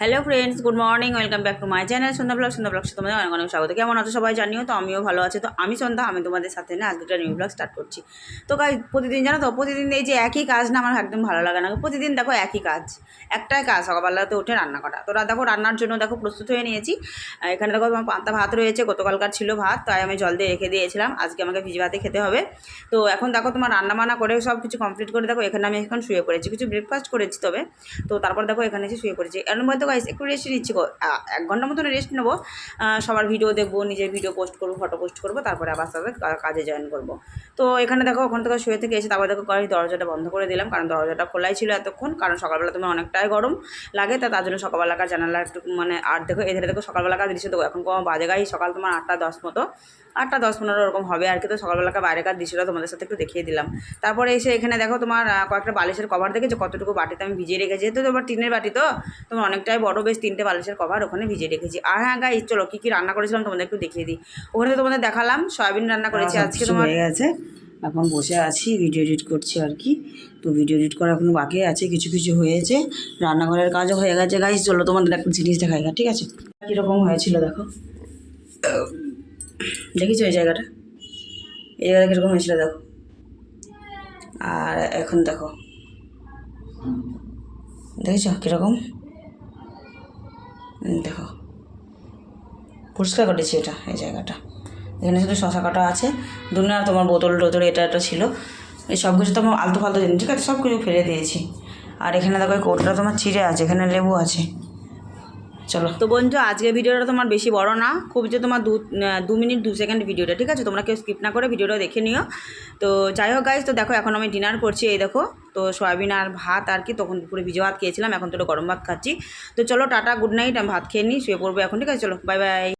Hello friends good morning welcome back to my channel Sandhya blog Sandhya blog তোমাদের অনেক অনেক স্বাগত। কেমন আছো সবাই জানিও? তো আমিও ভালো আছি। তো আমি সন্ধ্যা, আমি তোমাদের সাথে না আজকে নিউ ব্লগ স্টার্ট করছি। তো কাজ প্রতিদিন জানো তো, প্রতিদিন এই যে একই কাজ না আমার একদম ভালো লাগে না। প্রতিদিন দেখো একই কাজ, একটাই কাজ, সকালবেলাতে উঠে রান্না করা। তোরা দেখো, রান্নার জন্য দেখো প্রস্তুত হয়ে নিয়েছি। এখানে দেখো তোমার পান্তা ভাত রয়েছে, গতকালকার ছিল ভাত, তাই আমি জল দিয়ে রেখে দিয়েছিলাম। আজকে আমাকে ভিজি ভাতে খেতে হবে। তো এখন দেখো তোমার রান্না বান্না করে সব কিছু কমপ্লিট করে দেখো, এখানে আমি এখন শুয়ে পড়েছি। কিছু ব্রেকফাস্ট করেছি তবে। তো তারপর দেখো এখানে এসে শুয়ে পড়েছি। এর মধ্যে গাইস একটু রেস্ট নিচ্ছি। এক ঘণ্টার মতন রেস্ট নেব। সবার ভিডিও দেখব, নিজের ভিডিও পোস্ট করব ফটো পোস্ট করব, তারপরে আবার সাথে কাজে জয়েন করব। তো এখানে দেখো, ওখান থেকে শুয়ে থেকে এসে তারপর দেখো কয়েক দরজাটা বন্ধ করে দিলাম, কারণ দরজাটা খোলাই ছিল এতক্ষণ, কারণ সকালবেলা তোমার অনেকটাই গরম লাগে, তা তার জন্য সকালবেলাকার জানালা একটু মানে আর দেখো এদের দেখো সকালবেলাকার দৃশ্য দেখো, এখন কোনো বাজে গাই, সকাল তোমার আটটা দশ মতো। আটটা দশ পনেরো ওরকম হবে আর কি, তো সকালবেলাকার বাইরেকার দৃশ্যটা তোমাদের সাথে একটু দেখিয়ে দিলাম। তারপরে এসে এখানে দেখো তোমার কয়েকটা বালিশের কভার দেখেছ, কতটুকু বাটিতে আমি ভিজিয়ে রেখেছি, যেহেতু তোমার টিনের বাটি তো, তোমার অনেকটাই বড় বেশ তিনটে বালিশের কভার ওখানে ভিজিয়ে রেখেছি। আর হ্যাঁ গাই চলো কী কী রান্না করেছিলাম তোমাদের একটু দেখিয়ে দিই। ওখানে তো তোমাদের দেখালাম সয়াবিন রান্না করেছি আজকে কিছু তোমার। হয়ে গেছে। এখন বসে আছি ভিডিও এডিট করছি আর কি। তো ভিডিও এডিট করা এখনও বাকি আছে কিছু কিছু হয়েছে। রান্নাঘরের কাজও হয়ে গেছে গাইস চলো তোমাদের একটা জিনিস দেখাই গা, ঠিক আছে? কীরকম হয়েছিল দেখো। দেখেছ এই জায়গাটা? এই জায়গাটা কীরকম হয়েছিল দেখো। আর এখন দেখো। দেখেছ কীরকম? দেখো, পরিষ্কার করেছি এটা, এই জায়গাটা। এখানে শুধু শশা কাটা আছে দুনিয়ার তোমার বোতল টোতল, এটা একটা ছিল। এই সব কিছু তোমার আলতু ফালতু জিনিস, ঠিক আছে, সব কিছু ফেলে দিয়েছি। আর এখানে দেখো কৌটোটা তোমার চিড়ে আছে, এখানে লেবু আছে। চলো। তো বন্ধু আজকে ভিডিওটা তোমার বেশি বড় না, খুব যে তোমার দু দু মিনিট, দু সেকেন্ড ভিডিওটা, ঠিক আছে? তোমরা কেউ স্কিপ না করে ভিডিওটা দেখে নিও। তো যাই হোক গাইজ তো দেখো, এখন আমি ডিনার করছি, এই দেখো। তো সয়াবিন আর ভাত আর কি, তখন দুপুরে ভিজে ভাত খেয়েছিলাম, এখন তো গরম ভাত খাচ্ছি। তো চলো টাটা গুড নাইট আমি ভাত খেয়ে নিই, শুয়ে পড়ব এখন, ঠিক আছে? চলো বাই বাই